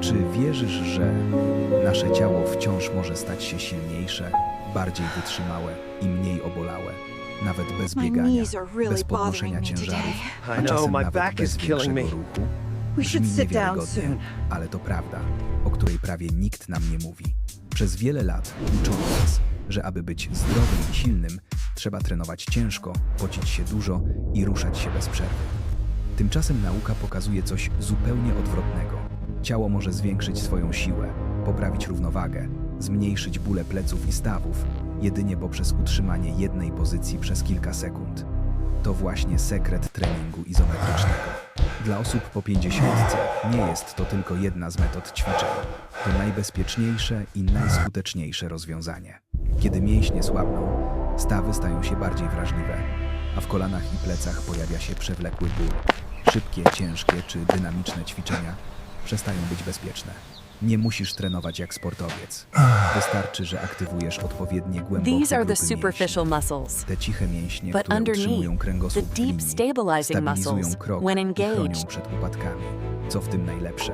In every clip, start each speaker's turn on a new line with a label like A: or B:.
A: Czy wierzysz, że nasze ciało wciąż może stać się silniejsze, bardziej wytrzymałe i mniej obolałe, nawet bez biegania, bez podnoszenia ciężarów, a czasem nawet bez większego ruchu? Brzmi niewiarygodnie, ale to prawda, o której prawie nikt nam nie mówi. Przez wiele lat uczono nas, że aby być zdrowym i silnym, trzeba trenować ciężko, pocić się dużo i ruszać się bez przerwy. Tymczasem nauka pokazuje coś zupełnie odwrotnego. Ciało może zwiększyć swoją siłę, poprawić równowagę, zmniejszyć bóle pleców i stawów, jedynie poprzez utrzymanie jednej pozycji przez kilka sekund. To właśnie sekret treningu izometrycznego. Dla osób po 50 nie jest to tylko jedna z metod ćwiczeń. To najbezpieczniejsze i najskuteczniejsze rozwiązanie. Kiedy mięśnie słabną, stawy stają się bardziej wrażliwe, a w kolanach i plecach pojawia się przewlekły ból. Szybkie, ciężkie czy dynamiczne ćwiczenia przestają być bezpieczne. Nie musisz trenować jak sportowiec. Wystarczy, że aktywujesz odpowiednie głębokie
B: These are the
A: grupy
B: superficial muscles.
A: Te ciche mięśnie,
B: But
A: które utrzymują
B: underneath, the
A: kręgosłup w
B: deep
A: linii,
B: stabilizing
A: stabilizują
B: muscles,
A: krok
B: when
A: i chronią
B: engaged,
A: przed upadkami. Co w tym najlepsze?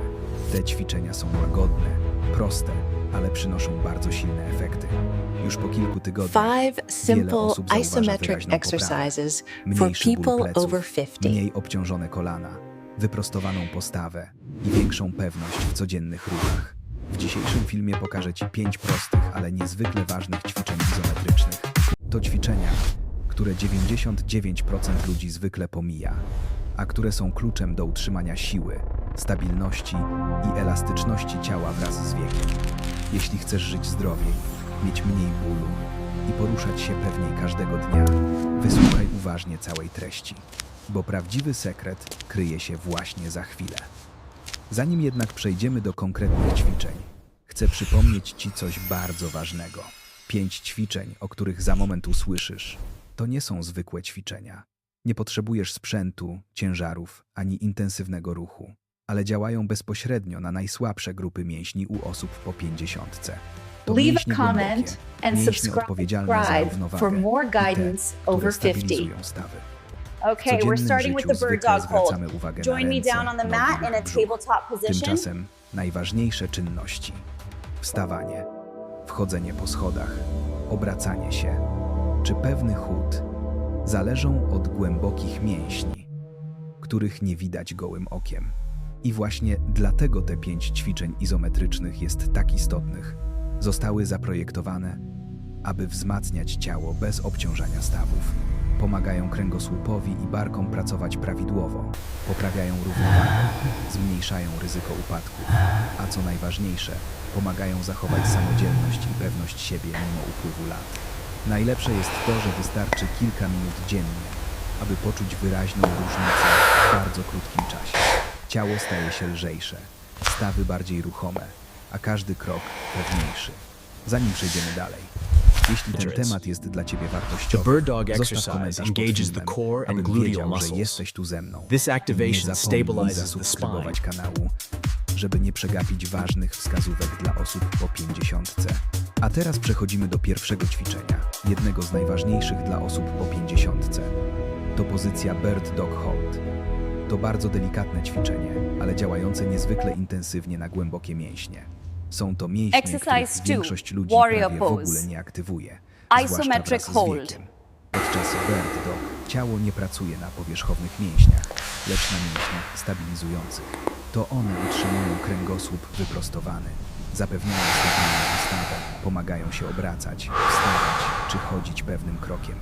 A: Te ćwiczenia są łagodne, proste, ale przynoszą bardzo silne efekty. Już po kilku tygodniach
C: Five
A: wiele
C: simple
A: osób zauważa
C: isometric
A: wyraźną poprawę.
C: exercises for
A: Mniejszy ból
C: people
A: pleców,
C: over 50.
A: mniej obciążone kolana, wyprostowaną postawę i większą pewność w codziennych ruchach. W dzisiejszym filmie pokażę Ci pięć prostych, ale niezwykle ważnych ćwiczeń izometrycznych. To ćwiczenia, które 99% ludzi zwykle pomija, a które są kluczem do utrzymania siły, stabilności i elastyczności ciała wraz z wiekiem. Jeśli chcesz żyć zdrowiej, mieć mniej bólu i poruszać się pewniej każdego dnia, wysłuchaj uważnie całej treści, bo prawdziwy sekret kryje się właśnie za chwilę. Zanim jednak przejdziemy do konkretnych ćwiczeń, chcę przypomnieć Ci coś bardzo ważnego. Pięć ćwiczeń, o których za moment usłyszysz, to nie są zwykłe ćwiczenia. Nie potrzebujesz sprzętu, ciężarów ani intensywnego ruchu, ale działają bezpośrednio na najsłabsze grupy mięśni u osób po pięćdziesiątce.
D: Leave a comment
A: głębokie,
D: and subscribe for more guidance over 50.
E: Okay, we're starting with the bird dog hold. Join me down on the mat in a tabletop position.
A: Tymczasem najważniejsze czynności: wstawanie, wchodzenie po schodach, obracanie się czy pewny chód zależą od głębokich mięśni, których nie widać gołym okiem. I właśnie dlatego te pięć ćwiczeń izometrycznych jest tak istotnych. Zostały zaprojektowane, aby wzmacniać ciało bez obciążania stawów. Pomagają kręgosłupowi i barkom pracować prawidłowo, poprawiają równowagę, zmniejszają ryzyko upadków, a co najważniejsze, pomagają zachować samodzielność i pewność siebie mimo upływu lat. Najlepsze jest to, że wystarczy kilka minut dziennie, aby poczuć wyraźną różnicę w bardzo krótkim czasie. Ciało staje się lżejsze, stawy bardziej ruchome, a każdy krok pewniejszy. Zanim przejdziemy dalej, jeśli ten temat jest dla Ciebie wartościowy,
F: bird dog
A: zostaw
F: exercise
A: komentarz pod filmem,
F: core and
A: abym
F: gluteal
A: wiedział, że
F: muscles.
A: jesteś tu ze mną. Nie
F: activation
A: zapomnij
F: stabilizes the
A: zasubskrybować
F: spine.
A: kanału, żeby nie przegapić ważnych wskazówek dla osób po 50. A teraz przechodzimy do pierwszego ćwiczenia, jednego z najważniejszych dla osób po 50. To pozycja Bird Dog Hold. To bardzo delikatne ćwiczenie, ale działające niezwykle intensywnie na głębokie mięśnie. Są to mięśnie,
E: Exercise
A: których
E: two,
A: większość ludzi
E: warrior
A: prawie w
E: pose.
A: ogóle nie aktywuje,
E: Isometric
A: zwłaszcza wraz z
E: hold.
A: wiekiem. Podczas Bird Dog ciało nie pracuje na powierzchownych mięśniach, lecz na mięśniach stabilizujących. To one utrzymują kręgosłup wyprostowany, zapewniają stabilną postawę, pomagają się obracać, wstawać czy chodzić pewnym krokiem.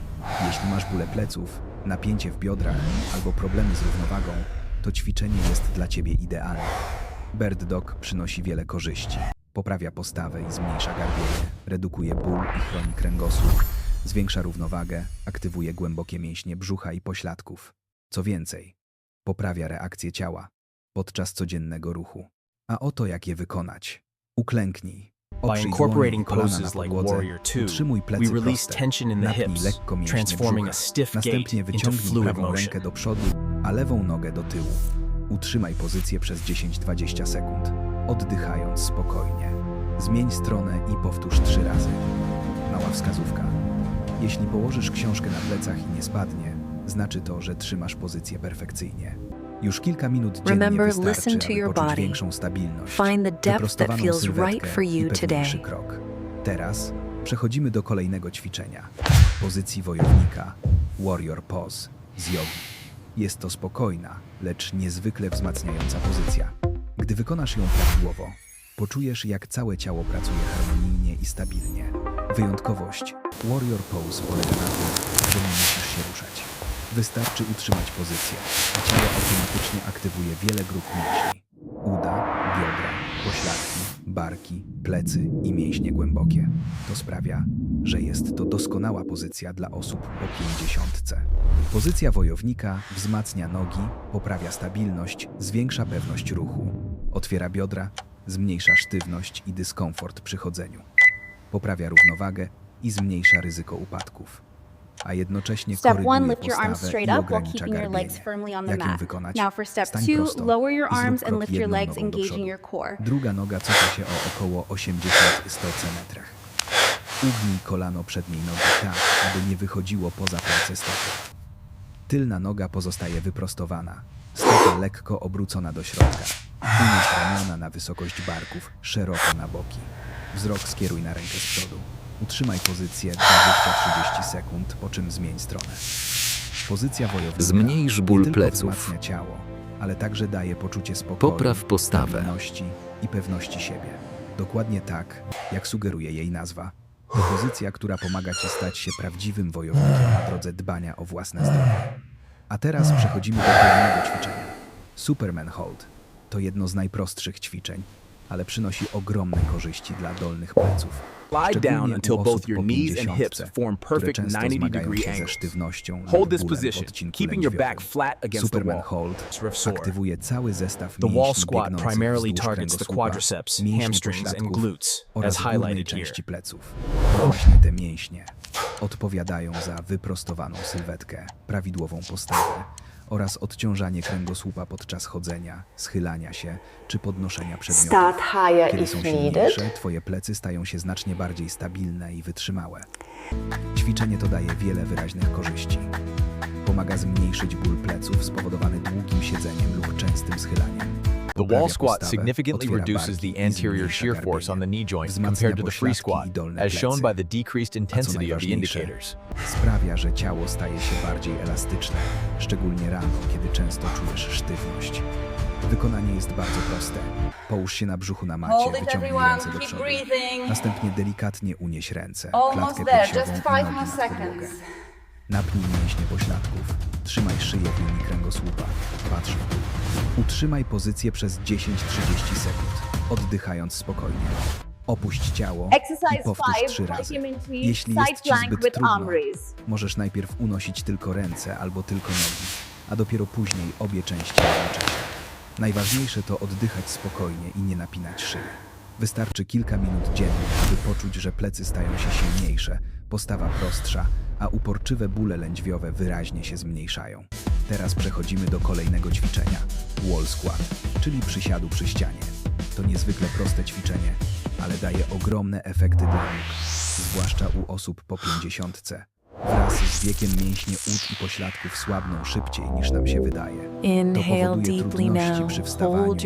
A: Jeśli masz bóle pleców, napięcie w biodrach albo problemy z równowagą, to ćwiczenie jest dla Ciebie idealne. Bird Dog przynosi wiele korzyści. Poprawia postawę i zmniejsza garbienie, redukuje ból i chroni kręgosłup, zwiększa równowagę, aktywuje głębokie mięśnie brzucha i pośladków. Co więcej, poprawia reakcję ciała podczas codziennego ruchu. A oto jak je wykonać. Uklęknij.
F: By incorporating poses like Warrior 2,
A: utrzymuj
F: we release tension in the hips, transforming a stiff gait
A: Następnie
F: into
A: wyciągnij
F: fluid motion.
A: rękę do przodu, a lewą nogę do tyłu. Utrzymaj pozycję przez 10-20 sekund, oddychając spokojnie. Zmień stronę i powtórz trzy razy. Mała wskazówka. Jeśli położysz książkę na plecach i nie spadnie, znaczy to, że trzymasz pozycję perfekcyjnie. Już kilka minut dziennie
F: Remember,
A: wystarczy,
F: listen to your body.
A: większą stabilność,
F: Find the depth that feels right for you today.
A: krok. Teraz przechodzimy do kolejnego ćwiczenia. Pozycji wojownika Warrior Pose z jogi. Jest to spokojna, lecz niezwykle wzmacniająca pozycja. Gdy wykonasz ją prawidłowo, poczujesz jak całe ciało pracuje harmonijnie i stabilnie. Wyjątkowość Warrior Pose polega na tym, że nie musisz się ruszać. Wystarczy utrzymać pozycję, a ciało automatycznie aktywuje wiele grup mięśni. Uda, biodra, pośladki, barki, plecy i mięśnie głębokie. To sprawia, że jest to doskonała pozycja dla osób po pięćdziesiątce. Pozycja wojownika wzmacnia nogi, poprawia stabilność, zwiększa pewność ruchu, otwiera biodra, zmniejsza sztywność i dyskomfort przy chodzeniu, poprawia równowagę i zmniejsza ryzyko upadków. A jednocześnie
E: Step
A: koryguje
E: one, lift your arms
A: postawę
E: straight
A: i
E: up while
A: ogranicza
E: keeping your legs firmly on the
A: Jak ją
E: mat.
A: wykonać?
E: Now for step
A: Stań
E: two,
A: prosto
E: lower your
A: i zrób
E: arms and
A: krok
E: lift your
A: jedną
E: legs,
A: nogą do
E: engaging
A: przodu.
E: your core.
A: Druga noga cofa się o około 80 stocemetrach. Ugnij kolano przedniej nogi tak, aby nie wychodziło poza palce stopy. Tylna noga pozostaje wyprostowana, stopa lekko obrócona do środka. Unieś ramiona na wysokość barków, szeroko na boki. Wzrok skieruj na rękę z przodu. Utrzymaj pozycję 20-30 sekund, po czym zmień stronę. Pozycja wojownika
B: Zmniejsz ból
A: nie tylko
B: pleców.
A: wzmacnia ciało, ale także daje poczucie spokoju,
B: Popraw postawę.
A: stabilności i pewności siebie. Dokładnie tak, jak sugeruje jej nazwa. To pozycja, która pomaga ci stać się prawdziwym wojownikiem na drodze dbania o własne zdrowie. A teraz przechodzimy do kolejnego ćwiczenia. Superman Hold to jedno z najprostszych ćwiczeń, ale przynosi ogromne korzyści dla dolnych pleców.
C: Lie down until both your knees and
A: 50,
C: hips form perfect
A: często
C: 90
A: zmagają
C: degree angles. Hold this position, keeping your back flat against the wall.
A: Aktywuje cały zestaw
C: The wall squat primarily targets the quadriceps, hamstrings, and glutes, as highlighted here.
A: części pleców. Właśnie te mięśnie odpowiadają za wyprostowaną sylwetkę, prawidłową postawę oraz odciążanie kręgosłupa podczas chodzenia, schylania się czy podnoszenia przedmiotów.
D: Start higher
A: Kiedy
D: if
A: są
D: needed.
A: silniejsze, twoje plecy stają się znacznie bardziej stabilne i wytrzymałe. Ćwiczenie to daje wiele wyraźnych korzyści. Pomaga zmniejszyć ból pleców spowodowany długim siedzeniem lub częstym schylaniem.
C: The wall squat significantly reduces the anterior shear force on the knee joint compared to the free squat, as shown by the decreased intensity of the indicators.
A: sprawia, że ciało staje się bardziej elastyczne, szczególnie rano, kiedy często czujesz sztywność. Wykonanie jest bardzo proste. Połóż się na brzuchu na macie,
G: Hold it
A: wyciągnij
G: everyone,
A: ręce do
G: keep
A: przodu.
G: breathing.
A: Następnie delikatnie unieś ręce,
G: Almost
A: klatkę
G: there,
A: piersiową
G: just
A: i
G: five
A: nogi
G: more
A: nad podłogę.
G: seconds.
A: Napnij mięśnie pośladków, trzymaj szyję w linii kręgosłupa, patrz w dół. Utrzymaj pozycję przez 10-30 sekund, oddychając spokojnie. Opuść ciało i powtórz trzy razy. Jeśli jest ci zbyt trudno, możesz najpierw unosić tylko ręce albo tylko nogi, a dopiero później obie części jednocześnie. Najważniejsze to oddychać spokojnie i nie napinać szyi. Wystarczy kilka minut dziennie, aby poczuć, że plecy stają się silniejsze, postawa prostsza, a uporczywe bóle lędźwiowe wyraźnie się zmniejszają. Teraz przechodzimy do kolejnego ćwiczenia wall squat, czyli przysiadu przy ścianie. To niezwykle proste ćwiczenie, ale daje ogromne efekty dla nóg, zwłaszcza u osób po pięćdziesiątce. Wraz z wiekiem mięśnie ud i pośladków słabną szybciej niż nam się wydaje. To powoduje trudności przy wstawaniu,
F: Hold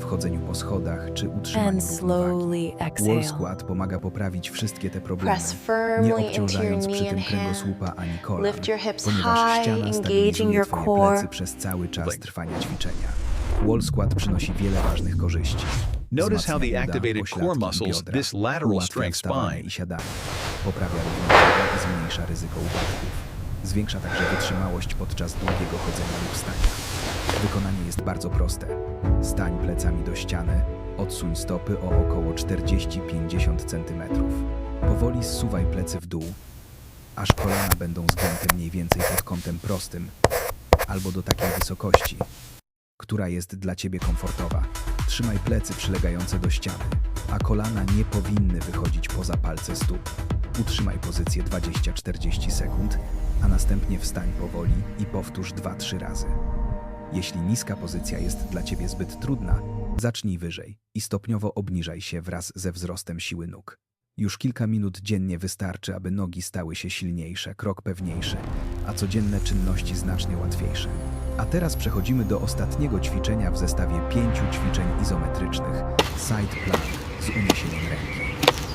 A: siadaniu, wchodzeniu po schodach czy utrzymaniu
F: and
A: równowagi.
F: slowly
A: Wall
F: exhale.
A: squat pomaga poprawić wszystkie te problemy,
D: Press
A: nie
D: firmly into
A: obciążając
D: your
A: przy
D: knee
A: tym
D: and
A: kręgosłupa ani kolan,
D: Lift your hips
A: ponieważ ściana
D: engaging
A: stabilizuje
D: your
A: twoje
D: core.
A: plecy przez cały czas trwania ćwiczenia. Wall squat przynosi wiele ważnych korzyści.
H: Notice how the activated core muscles, this lateral strength spine.
A: poprawia równowagę i zmniejsza ryzyko upadków. Zwiększa także wytrzymałość podczas długiego chodzenia lub stania. Wykonanie jest bardzo proste. Stań plecami do ściany, odsuń stopy o około 40-50 cm. Powoli zsuwaj plecy w dół, aż kolana będą zgięte mniej więcej pod kątem prostym, albo do takiej wysokości, która jest dla Ciebie komfortowa. Trzymaj plecy przylegające do ściany, a kolana nie powinny wychodzić poza palce stóp. Utrzymaj pozycję 20-40 sekund, a następnie wstań powoli i powtórz 2-3 razy. Jeśli niska pozycja jest dla Ciebie zbyt trudna, zacznij wyżej i stopniowo obniżaj się wraz ze wzrostem siły nóg. Już kilka minut dziennie wystarczy, aby nogi stały się silniejsze, krok pewniejszy, a codzienne czynności znacznie łatwiejsze. A teraz przechodzimy do ostatniego ćwiczenia w zestawie pięciu ćwiczeń izometrycznych Side Plank z uniesieniem ręki.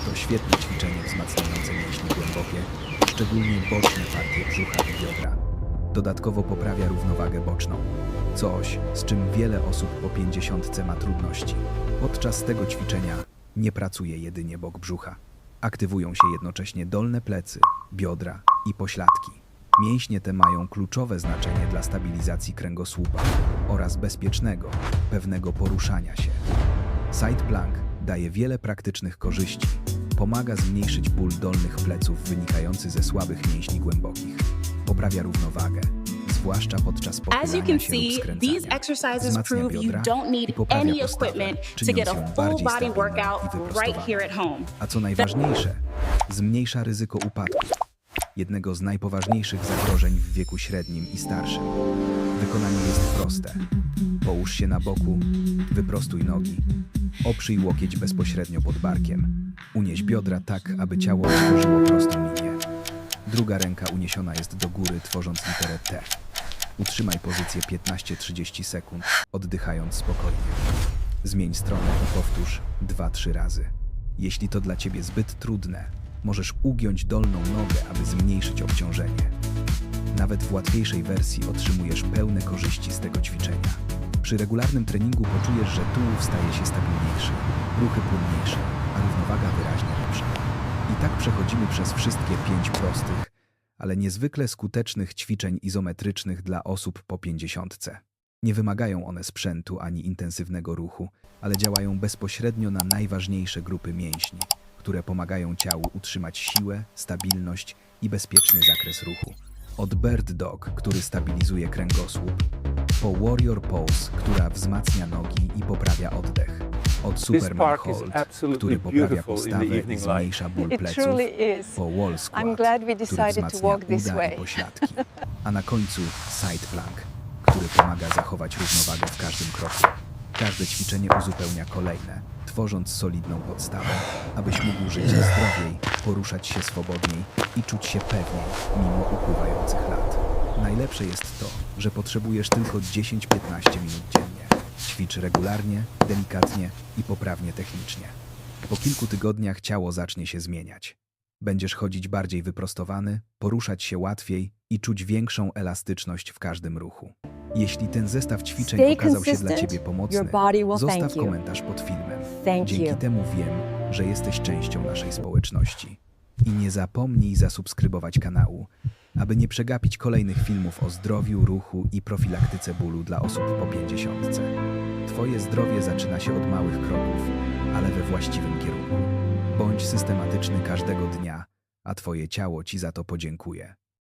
A: To świetne ćwiczenie wzmacniające mięśnie głębokie, szczególnie boczne partie brzucha i biodra. Dodatkowo poprawia równowagę boczną. Coś, z czym wiele osób po pięćdziesiątce ma trudności. Podczas tego ćwiczenia nie pracuje jedynie bok brzucha. Aktywują się jednocześnie dolne plecy, biodra i pośladki. Mięśnie te mają kluczowe znaczenie dla stabilizacji kręgosłupa oraz bezpiecznego, pewnego poruszania się. Side plank daje wiele praktycznych korzyści. Pomaga zmniejszyć ból dolnych pleców wynikający ze słabych mięśni głębokich. Poprawia równowagę, zwłaszcza podczas
F: As you can see, these exercises prove you don't need any equipment to get a full body workout right here at home.
A: A co najważniejsze, zmniejsza ryzyko upadku, jednego z najpoważniejszych zagrożeń w wieku średnim i starszym. Wykonanie jest proste. Połóż się na boku, wyprostuj nogi, oprzyj łokieć bezpośrednio pod barkiem, unieś biodra tak, aby ciało tworzyło prostą linię. Druga ręka uniesiona jest do góry, tworząc literę T. Utrzymaj pozycję 15-30 sekund, oddychając spokojnie. Zmień stronę i powtórz 2-3 razy. Jeśli to dla ciebie zbyt trudne, możesz ugiąć dolną nogę, aby zmniejszyć obciążenie. Nawet w łatwiejszej wersji otrzymujesz pełne korzyści z tego ćwiczenia. Przy regularnym treningu poczujesz, że tułów staje się stabilniejszy, ruchy płynniejsze, a równowaga wyraźnie lepsza. I tak przechodzimy przez wszystkie pięć prostych, ale niezwykle skutecznych ćwiczeń izometrycznych dla osób po pięćdziesiątce. Nie wymagają one sprzętu ani intensywnego ruchu, ale działają bezpośrednio na najważniejsze grupy mięśni, które pomagają ciału utrzymać siłę, stabilność i bezpieczny zakres ruchu. Od Bird Dog, który stabilizuje kręgosłup, po Warrior Pose, która wzmacnia nogi i poprawia oddech. Od Superman Hold, który poprawia postawę i zmniejsza ból pleców, po Wall Squat,
E: I'm glad we
A: który
E: decided to
A: wzmacnia
E: walk this
A: uda
E: way.
A: i pośladki, a na końcu Side Plank, który pomaga zachować równowagę w każdym kroku. Każde ćwiczenie uzupełnia kolejne, tworząc solidną podstawę, abyś mógł żyć zdrowiej, poruszać się swobodniej i czuć się pewniej mimo upływających lat. Najlepsze jest to, że potrzebujesz tylko 10-15 minut dziennie. Ćwicz regularnie, delikatnie i poprawnie technicznie. Po kilku tygodniach ciało zacznie się zmieniać. Będziesz chodzić bardziej wyprostowany, poruszać się łatwiej i czuć większą elastyczność w każdym ruchu. Jeśli ten zestaw ćwiczeń
E: Stay
A: okazał się dla Ciebie pomocny, zostaw komentarz pod filmem.
E: Thank
A: Dzięki
E: you.
A: temu wiem, że jesteś częścią naszej społeczności. I nie zapomnij zasubskrybować kanału, aby nie przegapić kolejnych filmów o zdrowiu, ruchu i profilaktyce bólu dla osób po 50. Twoje zdrowie zaczyna się od małych kroków, ale we właściwym kierunku. Bądź systematyczny każdego dnia, a Twoje ciało Ci za to podziękuje.